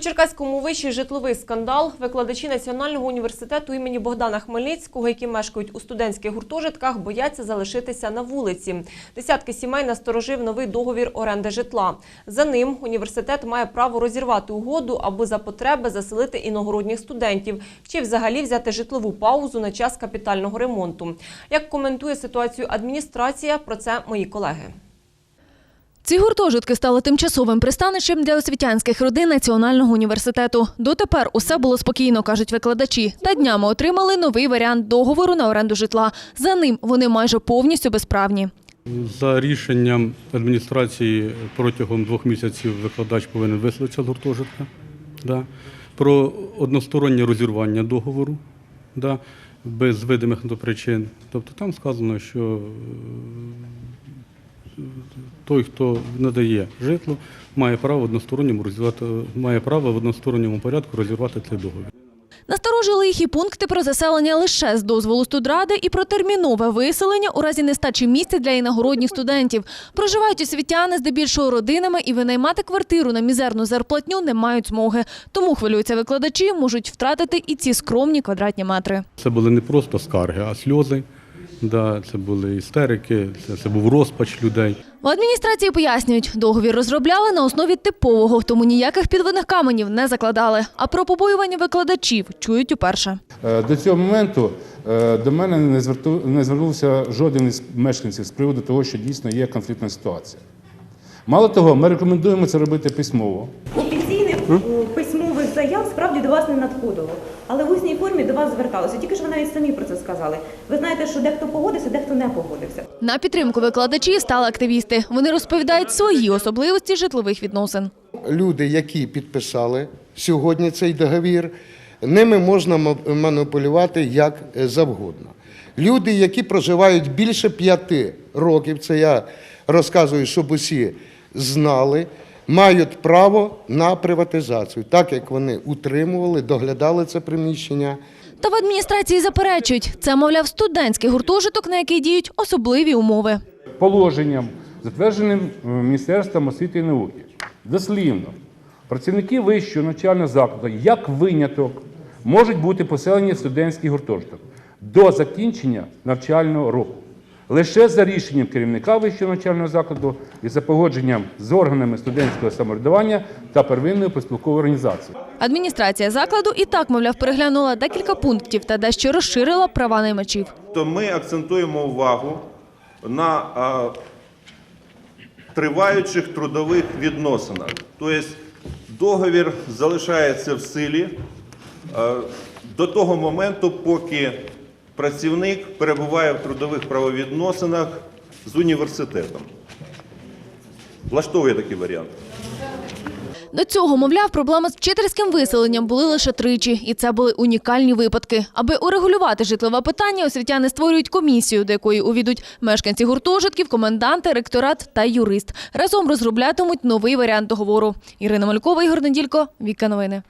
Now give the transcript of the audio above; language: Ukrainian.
Черкаському виші житловий скандал. Викладачі Національного університету імені Богдана Хмельницького, які мешкають у студентських гуртожитках, бояться залишитися на вулиці. Десятки сімей насторожив новий договір оренди житла. За ним університет має право розірвати угоду або за потреби заселити іногородніх студентів, чи взагалі взяти житлову паузу на час капітального ремонту. Як коментує ситуацію адміністрація, про це мої колеги. Ці гуртожитки стали тимчасовим пристанищем для освітянських родин Національного університету. Дотепер усе було спокійно, кажуть викладачі. Та днями отримали новий варіант договору на оренду житла. За ним вони майже повністю безправні. За рішенням адміністрації протягом двох місяців викладач повинен виселитися з гуртожитка. Про одностороннє розірвання договору без видимих причин. Тобто там сказано, що той, хто надає житло, має право в односторонньому розірвати, має право в односторонньому порядку розірвати цей договір. Насторожили їх і пункти про заселення лише з дозволу студради і про термінове виселення у разі нестачі місця для іногородніх студентів. Проживають освітяни здебільшого родинами і винаймати квартиру на мізерну зарплатню не мають змоги. Тому хвилюються викладачі, можуть втратити і ці скромні квадратні метри. Це були не просто скарги, а сльози. Да, це були істерики, це, це був розпач людей. В адміністрації пояснюють, договір розробляли на основі типового, тому ніяких підводних каменів не закладали. А про побоювання викладачів чують уперше. Е, До цього моменту е, до мене не звернувся жоден із мешканців з приводу того, що дійсно є конфліктна ситуація. Мало того, ми рекомендуємо це робити письмово. Офіційних о, письмових заяв справді до вас не надходило, але в усній формі до вас зверталося. Тільки ж ви навіть самі про це сказали. Ви знаєте, що дехто погодився, дехто не погодився. На підтримку викладачів стали активісти. Вони розповідають свої особливості житлових відносин. люди, які підписали сьогодні цей договір, ними можна ма- маніпулювати як завгодно. Люди, які проживають більше п'яти років, це я розказую, щоб усі знали, мають право на приватизацію, так як вони утримували, доглядали це приміщення. Та в адміністрації заперечують, це, мовляв, студентський гуртожиток, на який діють особливі умови. Положенням, затвердженим Міністерством освіти і науки, дослівно, працівники вищого навчального закладу як виняток можуть бути поселені в студентський гуртожиток до закінчення навчального року. Лише за рішенням керівника вищого навчального закладу і за погодженням з органами студентського самоврядування та первинною поспілковою організацією. Адміністрація закладу і так, мовляв, переглянула декілька пунктів та дещо розширила права наймачів. то ми акцентуємо увагу на а, триваючих трудових відносинах. Тобто договір залишається в силі а, до того моменту, поки працівник перебуває в трудових правовідносинах з університетом. Влаштовує такий варіант. До цього, мовляв, проблеми з вчительським виселенням були лише тричі, і це були унікальні випадки. Аби урегулювати житлове питання, освітяни створюють комісію, до якої увійдуть мешканці гуртожитків, коменданти, ректорат та юрист. Разом розроблятимуть новий варіант договору. Ірина Малькова, Ігор Неділько, Віка Новини.